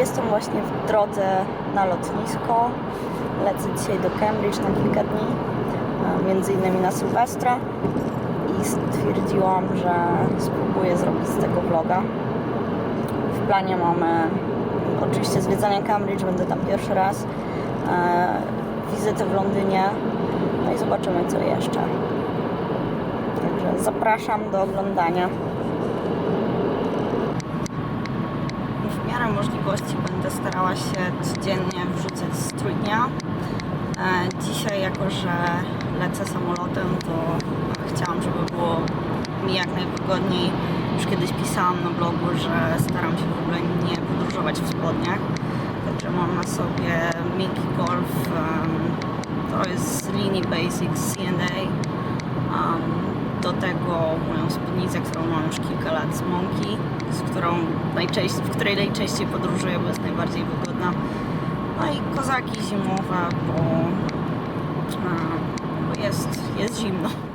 Jestem właśnie w drodze na lotnisko. Lecę dzisiaj do Cambridge na kilka dni, między innymi na Sylwestra i stwierdziłam, że spróbuję zrobić z tego vloga. W planie mamy oczywiście zwiedzanie Cambridge, będę tam pierwszy raz, e, wizytę w Londynie, no i zobaczymy co jeszcze. Także zapraszam do oglądania. Będę starała się codziennie wrzucać strój dnia. E, Dzisiaj, jako że lecę samolotem, to chciałam, żeby było mi jak najwygodniej. Już kiedyś pisałam na blogu, że staram się w ogóle nie podróżować w spodniach. Także mam na sobie Mickey Golf, to jest z linii Basics C&A. Do tego moją spódnicę, którą mam już kilka lat z Monki, z którą najczęściej, w której najczęściej podróżuję, bo jest najbardziej wygodna. No i kozaki zimowe, bo, a, bo jest, jest zimno.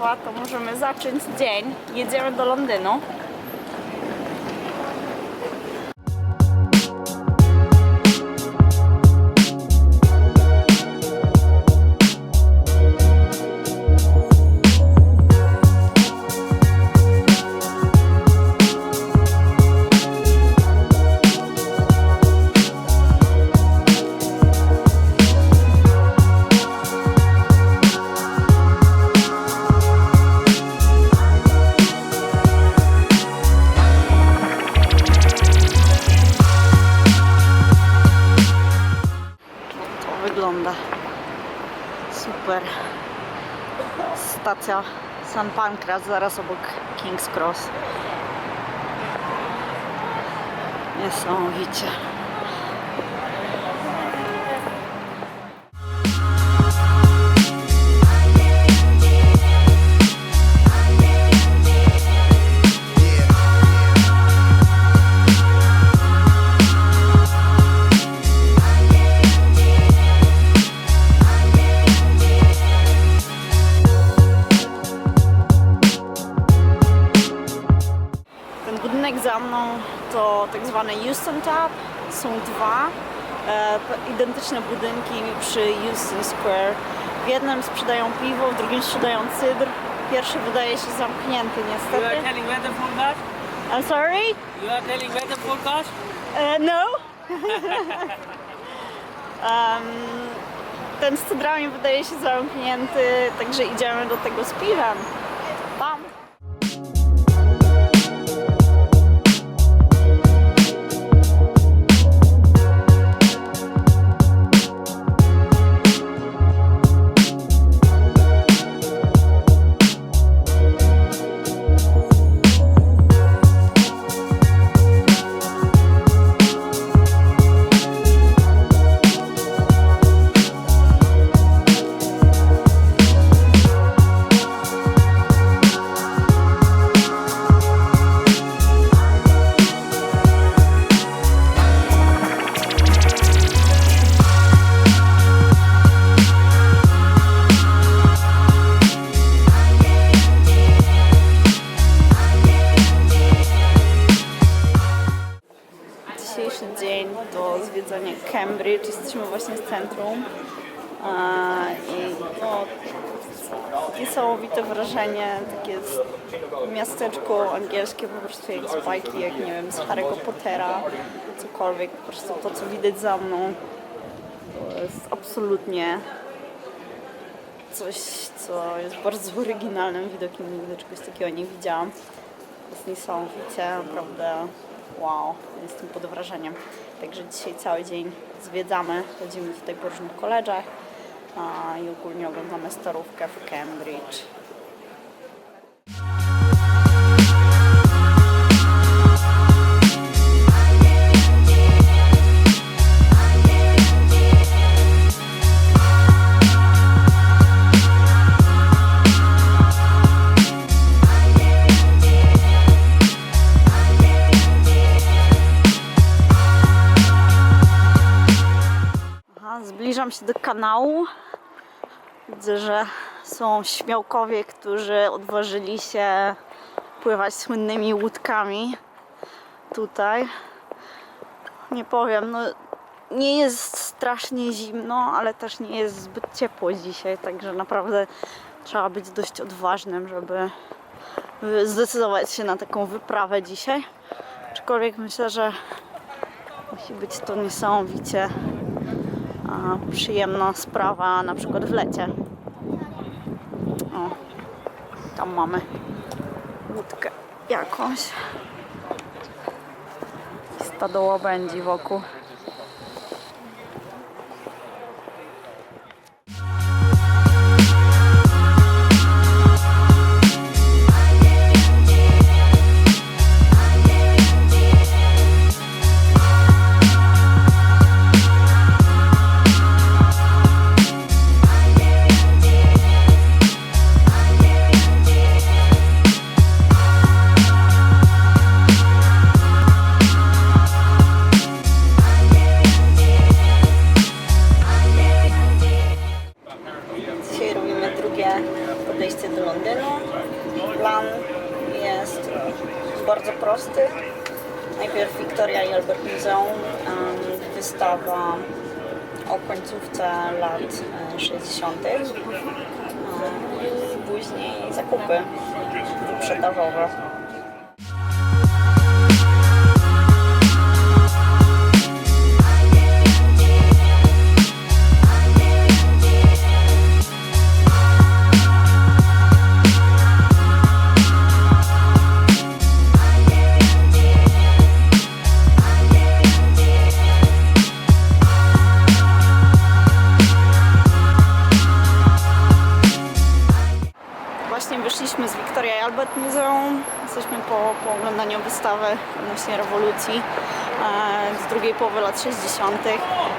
Kawa, to możemy zacząć dzień. Jedziemy do Londynu. Wygląda super. Stacja St. Pancras, zaraz obok King's Cross. Niesamowicie. Euston Tap. Są dwa e, identyczne budynki przy Euston Square. W jednym sprzedają piwo, w drugim sprzedają cydr. Pierwszy wydaje się zamknięty You are niestety. telling weather forecast? I'm sorry? You are telling weather forecast? E, no. Em, ten z cydrami wydaje się zamknięty, także idziemy do tego z piwem. Jesteśmy właśnie w centrum. I no, niesamowite wrażenie, takie z- miasteczko angielskie po prostu jak z jak nie wiem, z Harry'ego Pottera, cokolwiek, po prostu to co widać za mną to jest absolutnie coś, co jest bardzo oryginalnym widokiem, nigdy czegoś takiego nie widziałam. Jest niesamowicie, naprawdę wow, jestem pod wrażeniem. Także dzisiaj cały dzień zwiedzamy, chodzimy tutaj po różnych koleżach i ogólnie oglądamy starówkę w Cambridge. Się do kanału. Widzę, że są śmiałkowie, którzy odważyli się pływać słynnymi łódkami tutaj. Nie powiem, no nie jest strasznie zimno, ale też nie jest zbyt ciepło dzisiaj, także naprawdę trzeba być dość odważnym, żeby zdecydować się na taką wyprawę dzisiaj. Aczkolwiek myślę, że musi być to niesamowicie przyjemna sprawa, na przykład w lecie. O, tam mamy łódkę jakąś. Stado łabędzi wokół. Bardzo prosty. Najpierw Victoria i Albert Museum, em, wystawa o końcówce lat e, 60. em, i później zakupy wyprzedażowe. Po oglądaniu wystawy odnośnie rewolucji e, z drugiej połowy lat 60.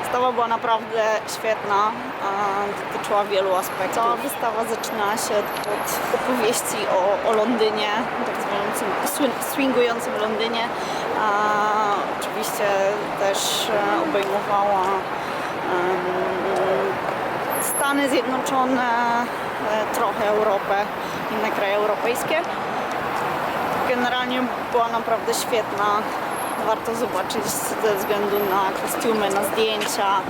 Wystawa była naprawdę świetna, e, dotyczyła wielu aspektów. Cała wystawa zaczyna się od opowieści o, o Londynie, tak zwanym swing- swingującym Londynie. E, oczywiście też obejmowała Stany Zjednoczone, trochę Europę, inne kraje europejskie. Generalnie była naprawdę świetna. Warto zobaczyć ze względu na kostiumy, na zdjęcia.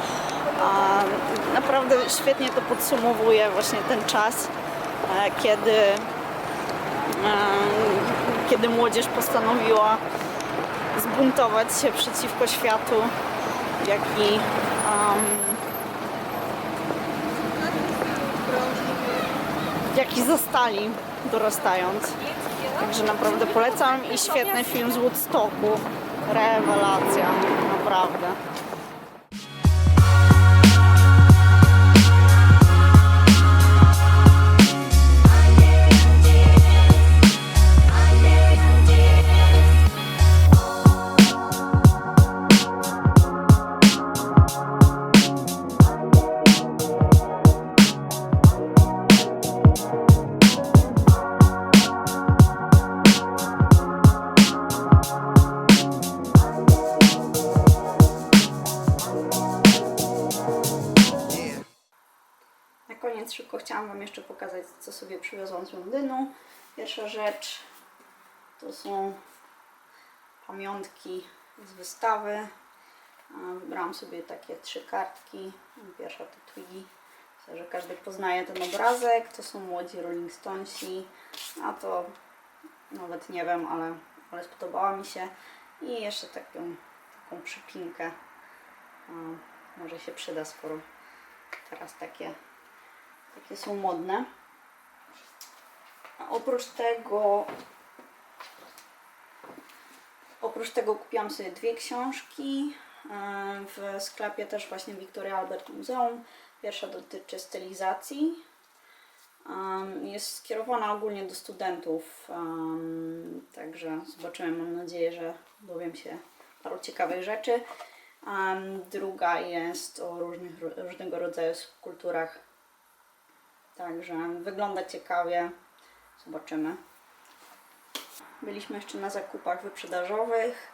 Naprawdę świetnie to podsumowuje właśnie ten czas, e, kiedy, e, kiedy młodzież postanowiła zbuntować się przeciwko światu, jaki um, jaki zostali dorastając. Także naprawdę polecam i świetny film z Woodstocku. Rewelacja, naprawdę. Koniec szybko chciałam Wam jeszcze pokazać, co sobie przywiozłam z Londynu. Pierwsza rzecz to są pamiątki z wystawy. Wybrałam sobie takie trzy kartki. Pierwsza to Twiggy. Myślę, że każdy poznaje ten obrazek. To są młodzi Rolling Stonesi. A to nawet nie wiem, ale, ale spodobała mi się. I jeszcze taką, taką przypinkę. Może się przyda, skoro teraz takie takie są modne. Oprócz tego Oprócz tego kupiłam sobie dwie książki e, w sklepie też właśnie Victoria Albert Muzeum. Pierwsza dotyczy stylizacji. Jest skierowana ogólnie do studentów, także zobaczymy. Mam nadzieję, że dowiem się paru ciekawych rzeczy. Druga jest o różnych, różnego rodzaju kulturach, także wygląda ciekawie. Zobaczymy. Byliśmy jeszcze na zakupach wyprzedażowych.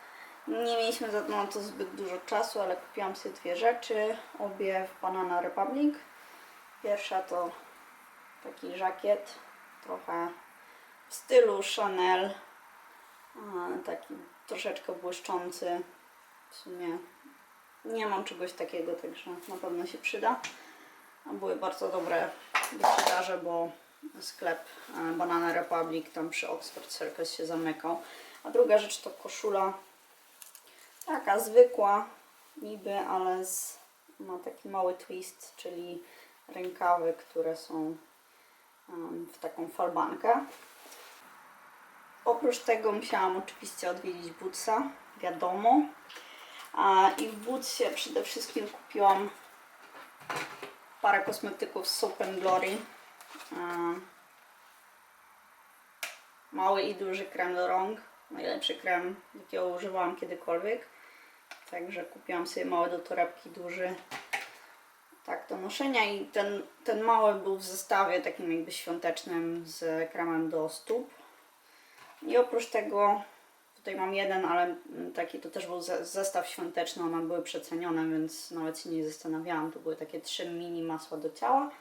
Nie mieliśmy za to zbyt dużo czasu, ale kupiłam sobie dwie rzeczy. Obie w Banana Republic. Pierwsza to taki żakiet, trochę w stylu Chanel. Taki troszeczkę błyszczący. W sumie nie mam czegoś takiego, także na pewno się przyda. Były bardzo dobre wyprzedaże, bo sklep e, Banana Republic tam przy Oxford Circus się zamykał. A druga rzecz to koszula taka zwykła niby, ale z, ma taki mały twist, czyli rękawy, które są w taką falbankę. Oprócz tego musiałam oczywiście odwiedzić Bootsa, wiadomo. I w Bootsie przede wszystkim kupiłam parę kosmetyków z Soap and Glory. Mały i duży krem do rąk. Najlepszy krem, jakiego używałam kiedykolwiek. Także kupiłam sobie mały do torebki, duży tak do noszenia i ten, ten mały był w zestawie takim jakby świątecznym z kremem do stóp. I oprócz tego tutaj mam jeden, ale mm, taki to też był ze- zestaw świąteczny, one były przecenione, więc nawet się nie zastanawiałam. To były takie trzy mini masła do ciała.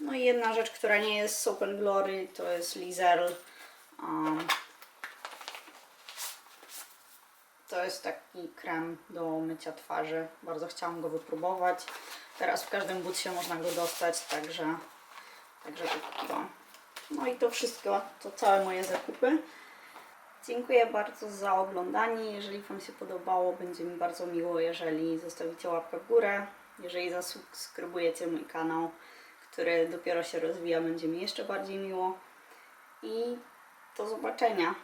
No i jedna rzecz, która nie jest Soap Glory, to jest Lizel. Um, to jest taki krem do mycia twarzy. Bardzo chciałam go wypróbować. Teraz w każdym butsie można go dostać, także, także to kupiłam. No i to wszystko, to całe moje zakupy. Dziękuję bardzo za oglądanie. Jeżeli Wam się podobało, będzie mi bardzo miło, jeżeli zostawicie łapkę w górę. Jeżeli zasubskrybujecie mój kanał, który dopiero się rozwija, będzie mi jeszcze bardziej miło. I do zobaczenia.